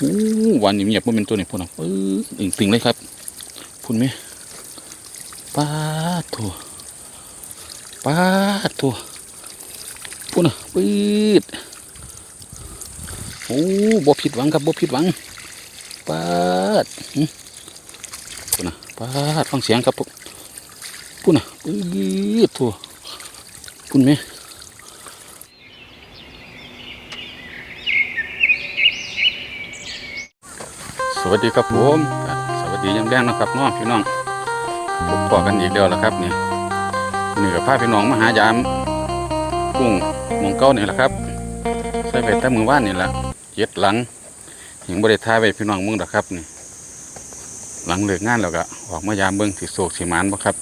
อู้หวานเงียบๆว่าเป็นตัวนี้พุ่นอะปื้อติ่งติงเลยครับ พุ่นไหมป้าดโถป้าดโถพุ่นอะปื๊ดโอ้บ่ผิดหวังครับบ่ผิดหวังป้าดพุ่นอะป้าดฟังเสียงครับพุ่นอะปื๊ดโถพุ่นไหม สวัสดีครับผมสวัสดียามแรงนะครับน้องพี่น้องพบปอกันอีกแล้วละครับนี่นี่กับพาพี่น้องมหายามกุ้งมองเก้านี่แหละครับใส่ไปแต่มือว่านนี่แหละเจ็ดหลังยังบริทายไปพี่น้องมึงดอกครับนี่ หลังเลิกงานแล้วก็ออกมายามเบิ้งสิโศกสิหมานบ่ครับ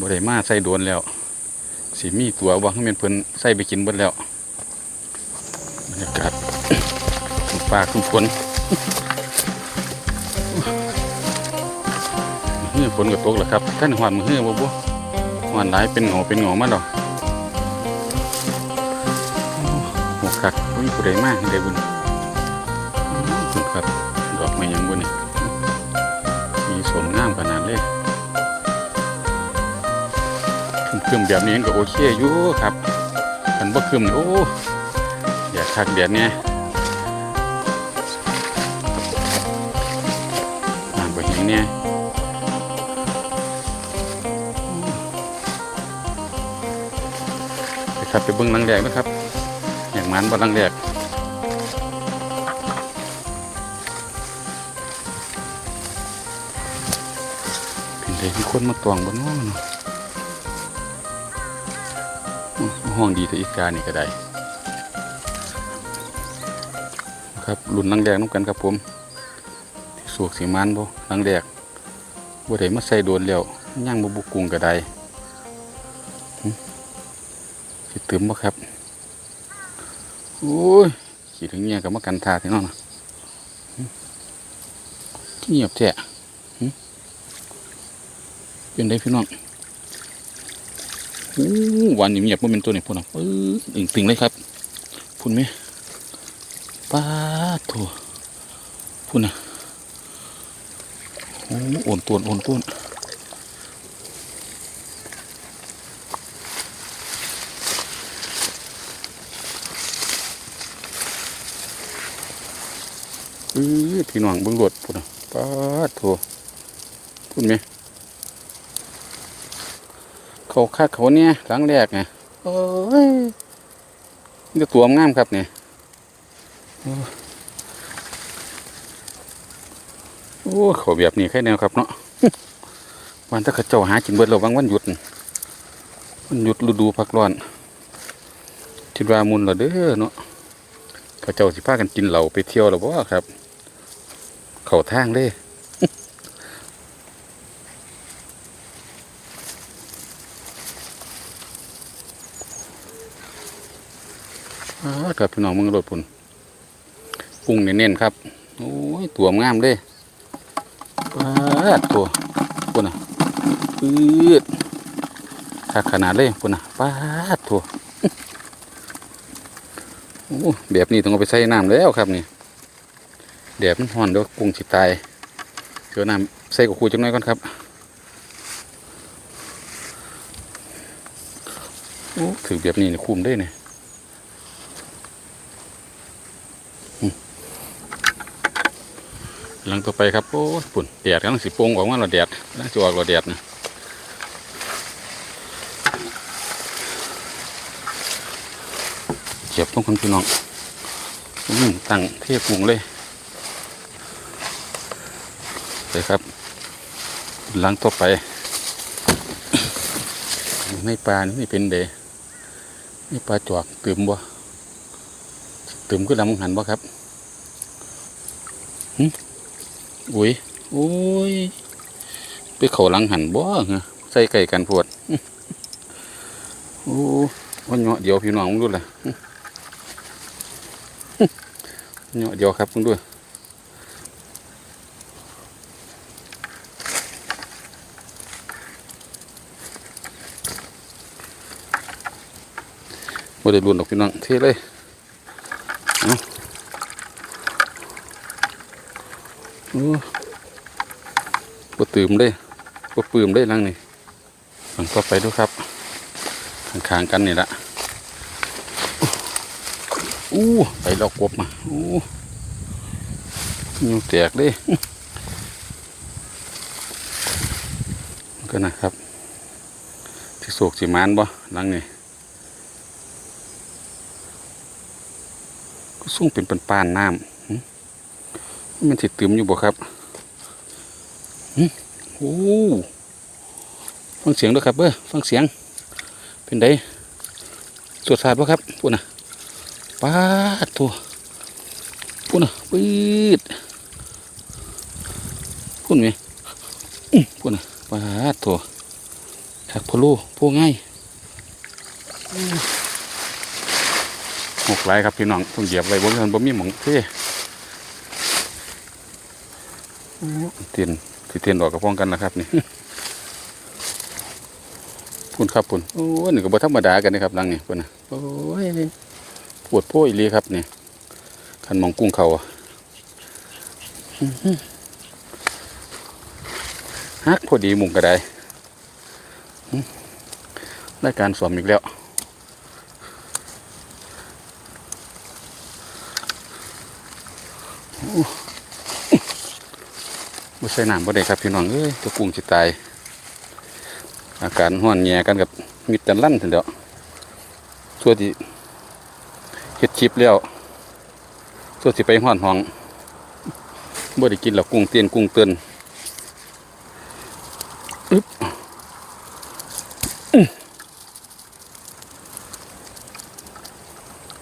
บริมาใส่โดนแล้วสีมีตัวว่าให้เป็นเพิ่นใส่ไปกินเบิดแล้วบรรยากาศขึ้นฟ้าขึ้นฝน มือฝนก็ตกแล้วครับท่านหวานมือเฮือบ่บ่หวานหลายเป็นหงอเป็นหงอมาแล้วโอ้โหคักบ่มีผู้ใดมาได้บุญคุณครับดอกไม้ยังบุญนี่มีสมงามขนาดเลยคึมๆแบบนี้ก็โอเคอยู่ครับคันบ่คึมนี่โอ้อยากคักแดดเนี่ยน้ำก็แห้งเนี่ย ครับไปเบิ้งลังแรกนะครับ อย่างมันบนลังแรกเป็นเด็กมีคนมาตวงบนห้องเนาะห้องดีแต่อีกานี่ก็ได้ครับรุ่นลังแรกน้ำกันครับผมสวกสีมันบ่ลังแรกบ่ได้มาใส่โดนแล้วย่างบ่บุกกุงก็ได้ สิเติมบ่ครับโอ้ยขี่ถึงเงี้ยกับมากันทาที่นั่นนะหึเงียบแท้เป็นได้พี่น้องโอ้หวานเงียบว่าเป็นตัวนี้พุ่นะปื้อติ่งติงๆเลยครับพุ่นไหมป้าดโถพุ่นอะโอ้โอนตวนโอนตวน เออ พี่น้องเบิ่งรถพุ่นะป้าดโถพุ่นไหมเขาคักเขาเนี่ยครั้งแรกไงโอ้ยนี่ตัวงามครับเนี่ยโอ้โอ้เขาแบบนี้แค่แนวครับเนาะวันถ้าเขาเจ้าหากินเบิดเราบางวันหยุดวันหยุดฤดูพักร้อนทิดว่ามุนเราเด้อเนาะเขาเจ้าสิพากันกินเหล้าไปเที่ยวแล้วบ่ครับ เขาทางเลยอ้าวครับพี่น้องมึงรถพุ่นปรุงเน้นๆครับ โอ้ย ตัวงามเลยปาดตัวพุ่นอะปืดขาขนาดเลยพุ่นอะปาดตัวโอ้แบบนี้ต้องเอาไปใส่น้ำแล้วครับนี่ แดดมันร้อนเดี๋ยวกุ้งสิตายเดี๋ยวน้ำใส่กับคูจังน้อยก่อนครับโอ้ถือแบบนี้นี่คุ้มได้เนี่ยหลังต่อไปครับโอ้ยปุ่นแดดกำลังสิปงออกมาแล้วแดดกำลังจะออกแล้วแดดนะเจ็บต้องคนพี่น้องตั้งเทียบกุ้งเลย เลยครับหลังต่อไปในปลานี่เป็นเดในปลาจวกตื่มบ่ตื่มก็ดำหันบ่ครับหึอุ้ยโอ้ยไปเขาลังหันบ่เหรอใส่ไก่กันพวดโอ้วันเนาะเดี๋ยวพี่น้องมึงดูเลยเนาะเดี๋ยวครับมึงดูบ่ ไม่ได้รุนดอกพี่น้องเทเลยเอาโอ้บ่ตื่มเลยบ่ปืมเลยหลังนี่มันก็ไปดูครับข้างๆกันนี่ละอู้ไปลอกกบมาอู้ยูแตกเลยก็นะครับที่โศกสิมานบ่หลังนี่ ส่งเป็นปันปานน้ำมันสิดตืมอยู่บ่ครับหึโอ้ฟังเสียงด้วยครับเบ้อฟังเสียง เป็นไดสวดสาดบ่ครับพูดนะป้าดตัวพูดนะปืดพูดไหมอื้อพูดนะป้าดตัวถักพลูพูง่ายอื หกหลครับพี่น้องต้องเหยียบไว้บนเรือนบ่มีหมองเท่เตียนสิเตียนดอกกระพ้องกันนะครับนี่พุ่นครับพุ่นโอ้ยนี่งก็บ่ธรรมดากันนะครับหลังนี่พุ่นนะโอ้ยปวดโป้ยเลยครับนี่คันมองกุ้งเขาอะฮักพอดีมุงก็ได้อื้อรายการสวมอีกแล้วโอ้บ่ ใส่น้ำบ่ได้ครับพี่น้องเอ้ยตัวกุ้งสิตาย อาการห้อนแย่กันกับมิดกันลั่นถึงเดียวส่วนที่เฮ็ดชิปแล้วส่วนที่ไปห้อนห้องบ่ได้กินแล้วกุ้งเตียนกุ้งเตือนอึ๊บ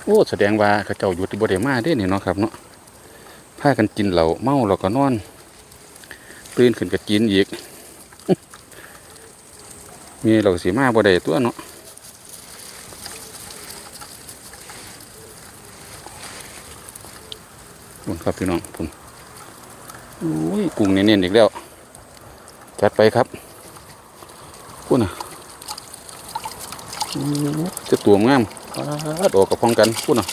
โอ้แสดงว่าเขาเจ้าหยุดบ่ได้มาเด้นี่เนาะครับเนาะพากันกินเหล้าเมาแล้วก็นอน ตื่นขึ้นก็กินอีกมีเราก็สีมาบ่ได้ตัวเนาะพุ่นครับพี่น้องพุ่นโอ้ยกุ้งเน้นๆอีกแล้ว จัดไปครับพุ่นอะจะตัวงามปาดอกกับพ้องกันพุ่นอะ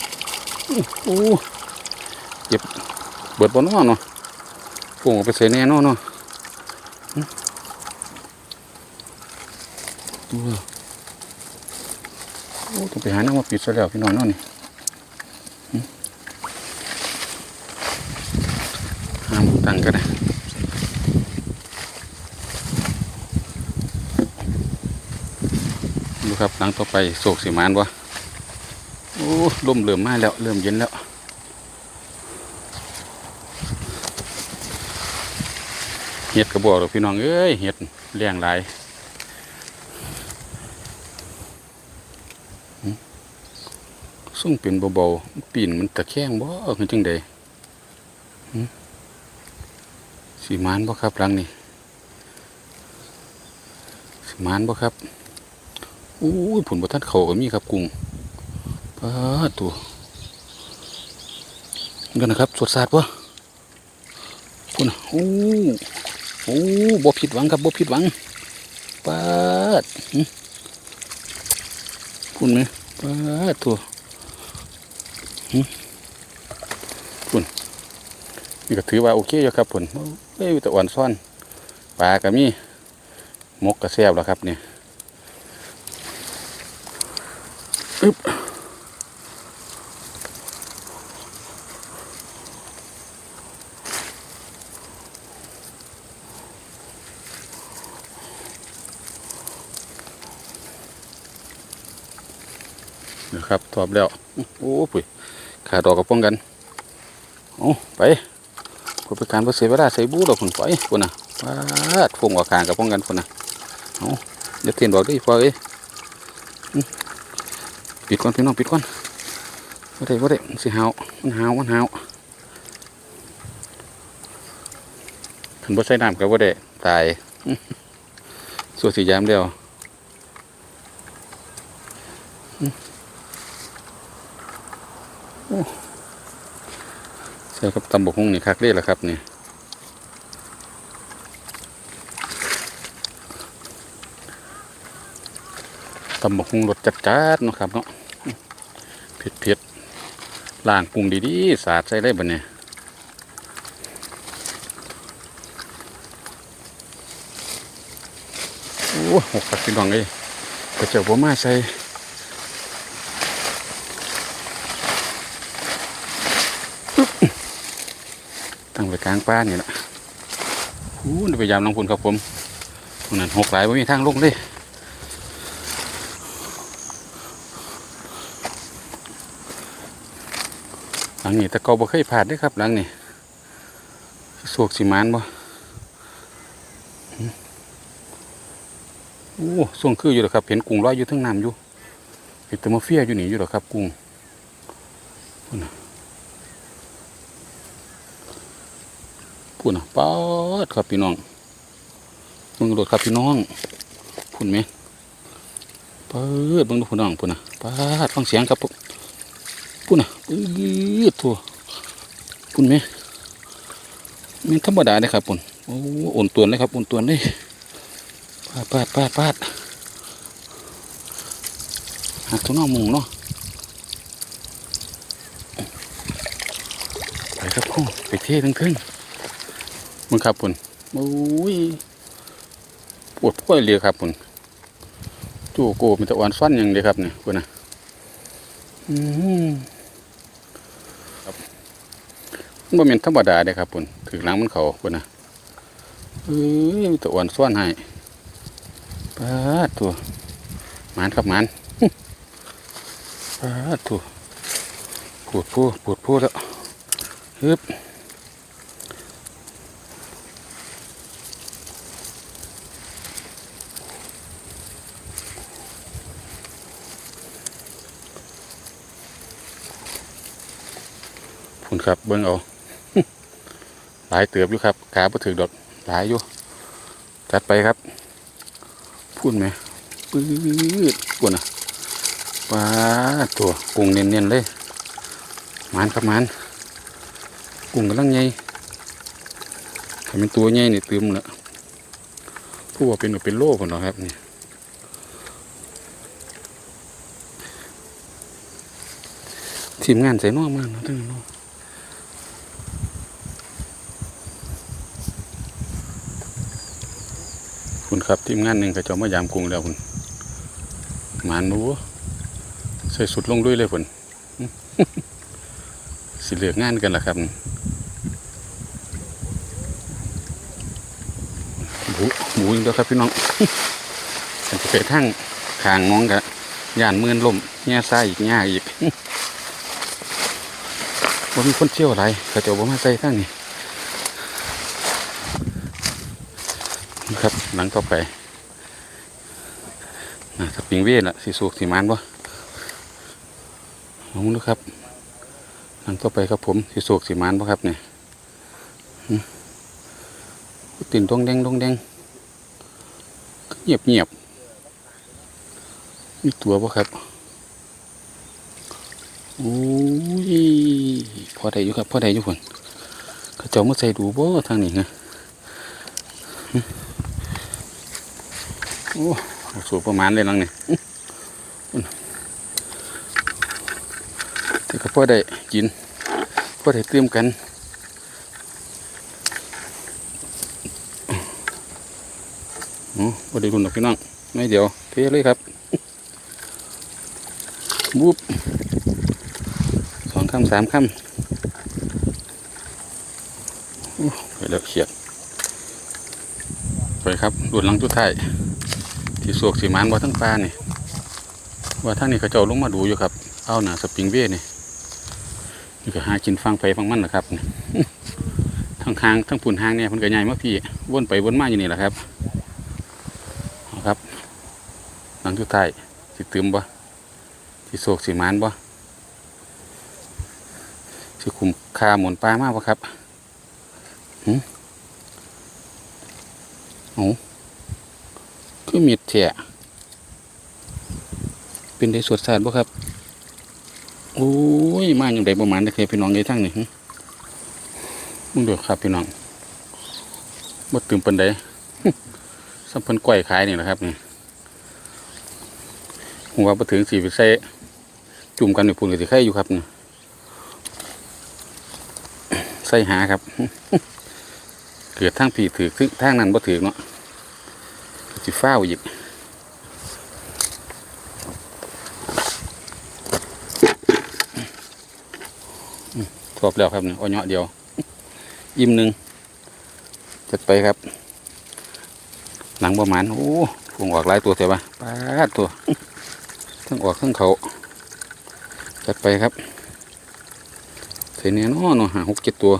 อื้อโอ้เก็บเบิดบนน้อเนาะกุ้งเอาไปใส่แน่นอนเนาะ ตัวโอ้ต้องไปหาน้ำมาปิดซะแล้วพี่น้องนาะนี่ห้ามตังกันนะดูครับหลังต่อไปโศกสีมานวะโอ้ลมเริ่มมาแล้ว เริ่มเย็นแล้วเห็ดกระบอกหรอพี่น้องเอ้ยเห็ดแรงหลาย ส่งเป็นเบาๆปีนมันตะแคงบ่คือจังใดสีมานบ่ครับหลังนี่สีมานบ่ครับอู้ยผลบ่ทันเขาก็มีครับกุ้งปาตัวกันนะครับสดสาดบ่คุณโอ้โอ้บ่ผิดหวังครับบ่ผิดหวังปาดคุณไหมปาดตัว นี่ก็ถือว่าโอเคอยู่ครับผลเอ้ยแต่อ่อนซ่อนปลาก็มีมกกระแซบแล้วครับเนี่ยอึบนะครับทอบแล้ว โอ้ปุ๋ย ขาดอกกระป้องกันโอ้ไปเพื่อเป็นการเพื่อเสียเวลาใส่บูเราคนไปคนน่ะปาดฟงออกกลางกับป้องกันคนน่ะเอาเดี๋ยวเทียนบอกด้วยพอเอ้ยปิดก่อนพี่น้องปิดก่อนว่าได้ว่าได้สิหาวมันหาวมันหาวถึงบ่ใส่น้ำก็ว่าได้ตายส่วนสียามเดียวอื้อโอ้ ใช่ครับตำบกหุ่งนี่คักเรียแหละครับนี่ตำบกหุ่งรสจัดๆนะครับเนาะเผ็ดๆล่างปรุงดีๆสาดใส่เลยบ่เนี่ยโอ้หกพักพี่น้องเลยกระเจ้าบ่มาใส่ ตั้งไว้กลางป้านี่แหละอู้นี่พยายามลงพุนครับผมตรงนั้นหกหลายไม่มีทางลงเลยหลังนี้ต่เกาบ่เคยผ่านด้อครับ หลังนี้สวกสีมานบ่โอ้ส่วงคืออยู่หรอครับ เห็นกุ้งลอยอยู่ทั้งน้ำอยู่เห็นแตมาเฟียอยู่นี่อยู่หรอครับ กุ้ง พูดนะพูดนะป๊าดครับพี่น้องมึงโดดครับพี่น้องพูดไหมปิดเบิ่งดูพี่น้องพูดนะป๊าดฟังเสียงครับพูดนะปื๊ดทั่วพูดไหมมันธรรมดาเลยครับปุ่นโอ้อ่อนตัวเลยครับอ่อนตัวนเลยปาดปาดปาดปาดหักตัวน้องมุงเนาะไปครับพ่อไปเท่ทั้งครึ่ง มึงครับปุ่นโอ้ยปวดพ่อยเลยครับปุ่นจู่โกมันจะอ่อนซ้อนอย่างเดียวครับเนี่ยปุ่นนะอืมครับมันเป็นธรรมดาเด้ครับปุ่นถึงหลังมันเขาปุ่นนะเอ้ยมันจะอ่อนซ้อนให้ปาดตัวหมันครับหมันปาดตัวปวดพูปวดพูแล้วฮึบ ครับเบิ้งเอาหลายเติบอยู่ครับขาบ่ถือดอกหลายอยู่จัดไปครับ พูดไหมปื๊ดปวดอะปลาตัวกุ้งเนียนๆเลยมันครับมันกุ้งกำลังใหญ่ถ้าเป็นตัวใหญ่นี่เติมละผู้ว่าเป็นก็เป็นโลคนเนาะครับนี่ทีมงานใส่นอกมากนะทั้งนั้นเนาะ คุณครับทีมงานหนึ่งก็จะมายามกรุงแล้วคุณหมานหนูใส่สุดลงด้วยเลยคุณสิเหลืองานกันล่ะครับหมูหมูอีกแล้วครับพี่น้องมันจะไปทั้งขางน้องกะย่านมือนลมแง่ซ้ายอีกแง่อีกว่ามีคนเที่ยวอะไรเขาจะบอมาใส่ทั้งนี้ ครับ หลังต่อไปน่ะสปริงเวทล่ะสีสูกสีมันบ่ลองดูครับ หลังต่อไปครับผมสีสูกสีมันบ่ครับเนี่ยหึติ่นดงแดงดงแดงเงียบเงียบมีตัวบ่ครับโอ้ยพอได้อยู่ครับพอได้อยู่คนเขาเจ้ามาใส่ดูบ่ทางนี้ไงหึ โอ้สูบประมาณเลยนังนี่อื้อแต่ก็พอได้กินพอได้เติมกันโอ้พอได้รุ่นดอกพี่น้องไม่เดี๋ยวเทเลยครับบุบสองคำสามคำโอ้ไปแล้วเขียดไปครับดูดลังทุดท้าย ที่สวกสีมานว่ทั้งปลานี่ว่าทั้งนี้เขาเจ้าลงมาดูอยู่ครับ เอาหนาสปริงเบ้นี่นี่ก็หากินฟังไฟฟังมันนะครับทั้งหางทั้งปุ่นหางเนี่ยมันก็ใหญ่มากพี่วนไปวนมาอยู่นี่แหละครับเอาครับหลังทุดท้ายสิตืมบ่ที่สวกสีมานบ่สิคุมคาหมุนปลามากปะครับหืมโอ้ คือมีดเถะเป็นได้สวดสาดบ่ครับโอ้ยมาอย่างใดประมาณจะเคยพี่น้องในทั้งนี่มึงดูครับพี่น้องบ่ตื่มปันใดสัมพันก้อยขายนี่แหละครับนี่หัวมาถึงสี่ไปใส่จุ่มกันในปุ่นกับสีไข่อยู่ครับนี่ใส่หาครับ เกิดทางผีถือซึ่งทางนั้นบ่ถือเนาะ สิฟ้าอีกครบแล้วครับเนี่ยอ้อยเดียว อิ่มหนึ่งจัดไปครับหนังประมาณโอ้ฟงออกหลายตัวเถอะปะปาดตัวทั้งออกทั้งเขาจัดไปครับเสียเนี้ยน้อหน่อหาหกเจ็ดตัว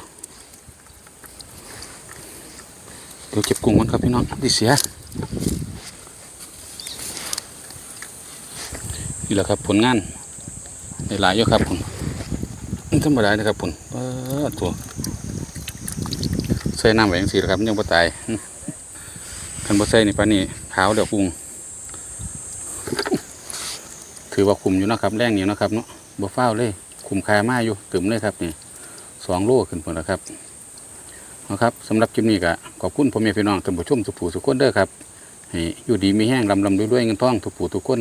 เดี๋ยวเก็บกุ้งมันครับพี่น้องดิเสีย นี่แหละครับผลงานในหลายๆอยู่ครับผมมันธรรมดานะครับผมตัวใส่น้ำไว้ยังสีครับยังบ่ตายคันบ่ใส่นี่ปานนี้ขาวเดี๋ยวปรุงถือว่าคุมอยู่นะครับแรงอยู่เนะครับเนาะบ่ฟ้าเลยคุมคามาอยู่ตึมเลยครับนี่สองโลขึ้นพุ่นแล้วครับเอาครับสำหรับคลิปนี้ก็ขอบคุณพ่อแม่พี่น้องท่านผู้ชมทุกผู้ทุกคนเด้อครับให้อยู่ดีมีแห้งลำลำด้วยๆเงินทองทุกผู้ทุกคน